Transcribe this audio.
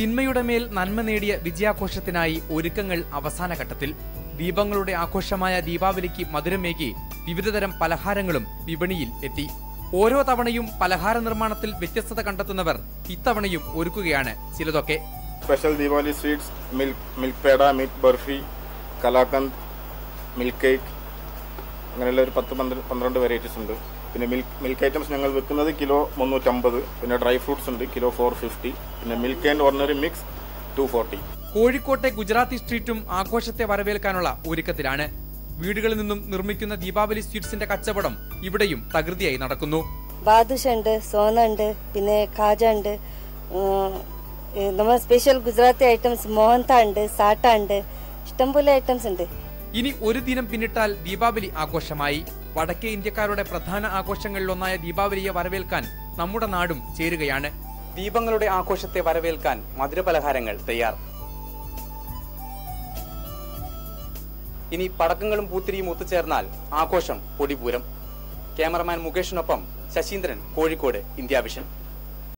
തിന്മയുടെ മേൽ നന്മ നേടിയ വിജയാഘോഷത്തിനായി ഒരുക്കങ്ങൾ അവസാന ഘട്ടത്തിൽ. ദീപങ്ങളുടെ ആഘോഷമായ ദീപാവലിക്ക് മധുരമേകി വിവിധതരം പലഹാരങ്ങളും വിപണിയിൽ എത്തി. ഓരോ തവണയും പലഹാര നിർമ്മാണത്തിൽ വ്യത്യസ്തത കണ്ടെത്തുന്നവർ ഇത്തവണയും ഒരുക്കുകയാണ് ചിലതൊക്കെ. Special Deepavali sweets milk milk peda meet barfi kalakand milk cake അങ്ങനെയുള്ള ഒരു പത്ത് പന്ത്ര- പന്ത്രണ്ട് വെറൈറ്റീസ് ഉണ്ട്. പിന്നെ മിൽക്ക് മിൽക്ക് ഐറ്റംസ് ഞങ്ങൾ വെക്കുന്നത് കിലോ മുന്നൂറ്റമ്പത് പിന്നെ ഡ്രൈ ഫ്രൂട്ട്സ് ഉണ്ട് കിലോ ഫോർ ഫിഫ്റ്റി പിന്നെ milk and ordinary mix two forty കോഴിക്കോട്ടെ ഗുജറാത്തി സ്ട്രീറ്റും ആഘോഷത്തെ വരവേൽക്കാനുള്ള ഒരുക്കത്തിലാണ്. വീടുകളിൽ നിന്നും നിർമ്മിക്കുന്ന ദീപാവലി സ്വീറ്റ്സിന്റെ കച്ചവടം ഇവിടെയും തകൃതിയായി നടക്കുന്നു. ബാദുഷ ഉണ്ട് സോന ഉണ്ട് പിന്നെ ഖാജ ഉണ്ട് നമ്മൾ സ്പെഷ്യൽ ഗുജറാത്തി ഐറ്റംസ് മോഹൻത ഉണ്ട് സാട്ട ഉണ്ട് ഇഷ്ടംപോലെ ഐറ്റംസ് ഉണ്ട്. ഇനി ഒരു ദിനം പിന്നിട്ടാൽ ദീപാവലി ആഘോഷമായി. വടക്കേ ഇന്ത്യക്കാരുടെ പ്രധാന ആഘോഷങ്ങളിലൊന്നായ ദീപാവലിയെ വരവേൽക്കാൻ നമ്മുടെ നാടും ചേരുകയാണ്. ദീപങ്ങളുടെ ആഘോഷത്തെ വരവേൽക്കാൻ മധുരപലഹാരങ്ങൾ തയ്യാർ. ഇനി പടക്കങ്ങളും പൂത്തിരിയും ഒത്തുചേർന്നാൽ ആഘോഷം പൊടിപൂരം. ക്യാമറമാൻ മുകേഷിനൊപ്പം ശശീന്ദ്രൻ കോഴിക്കോട് ഇന്ത്യ വിഷൻ.